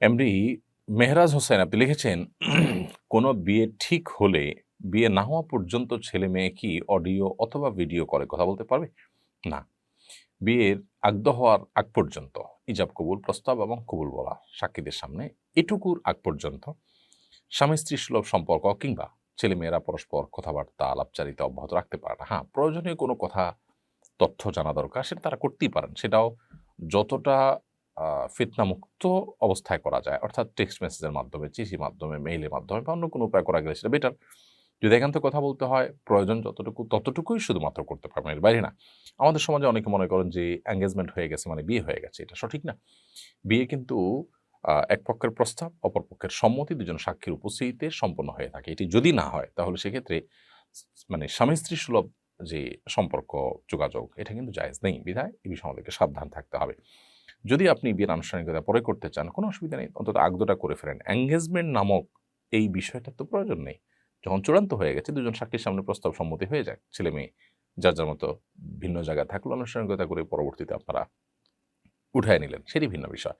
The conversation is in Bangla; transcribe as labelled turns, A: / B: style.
A: এমডি মেহরাজ হোসেন, আপনি লিখেছেন, কোনো বিয়ে ঠিক হলে বিয়ে না হওয়া পর্যন্ত ছেলে মেয়ে কি অডিও অথবা ভিডিও কলে কথা বলতে পারবে? না। বিয়ের আগ্ধ হওয়ার আগ পর্যন্ত, ইজাব কবুল প্রস্তাব এবং কবুল বলা সাক্ষীদের সামনে এটুকুর আগ পর্যন্ত। স্বামী স্ত্রী সুলভ সম্পর্ক কিংবা ছেলেমেয়েরা পরস্পর কথাবার্তা, আলাপচারিতা অব্যাহত রাখতে পারে না। হ্যাঁ প্রয়োজনীয় কোনো কথা, তথ্য জানা দরকার, সেটা তারা করতেই পারেন। সেটাও যতটা ফিতনামুক্ত অবস্থায় করা যায়। অর্থাৎ টেক্সট মেসেজের মাধ্যমে চিঠির মাধ্যমে মেইলের মাধ্যমে বা অন্য কোনো উপায় করা গেলে সেটা বেটার যদি এখান থেকে কথা বলতে হয়, প্রয়োজন যতটুকু, ততটুকুই শুধুমাত্র করতে পারবেন। এর বাইরে না, আমাদের সমাজে অনেকে মনে করেন যে এঙ্গেজমেন্ট হয়ে গেছে মানে বিয়ে হয়ে গেছে, এটা সঠিক না। বিয়ে কিন্তু এক পক্ষের প্রস্তাব, অপর পক্ষের সম্মতি, দুজন সাক্ষীর উপস্থিতিতে সম্পন্ন হয়ে থাকে। এটি যদি না হয়, তাহলে সেক্ষেত্রে মানে স্বামী স্ত্রী সুলভ যে সম্পর্ক, যোগাযোগ, এটা কিন্তু জায়েজ নেই। বিধায় এই বিষয়ে আমাদেরকে সাবধান থাকতে হবে। যদি আপনি বিয়ের আনুষ্ঠানিকতা পরে করতে চান, কোনো অসুবিধা নেই। অন্তত আগদটা করে ফেলেন। এঙ্গেজমেন্ট নামক এই বিষয়টার তো প্রয়োজন নেই। যখন চূড়ান্ত হয়ে গেছে, দুজন সাক্ষীর সামনে প্রস্তাব সম্মতি হয়ে যায় ছেলে মেয়ে যার যার মতো ভিন্ন জায়গায় থাকল, আনুষ্ঠানিকতা করে পরবর্তীতে আপনারা উঠায় নিলেন। সেটি ভিন্ন বিষয়।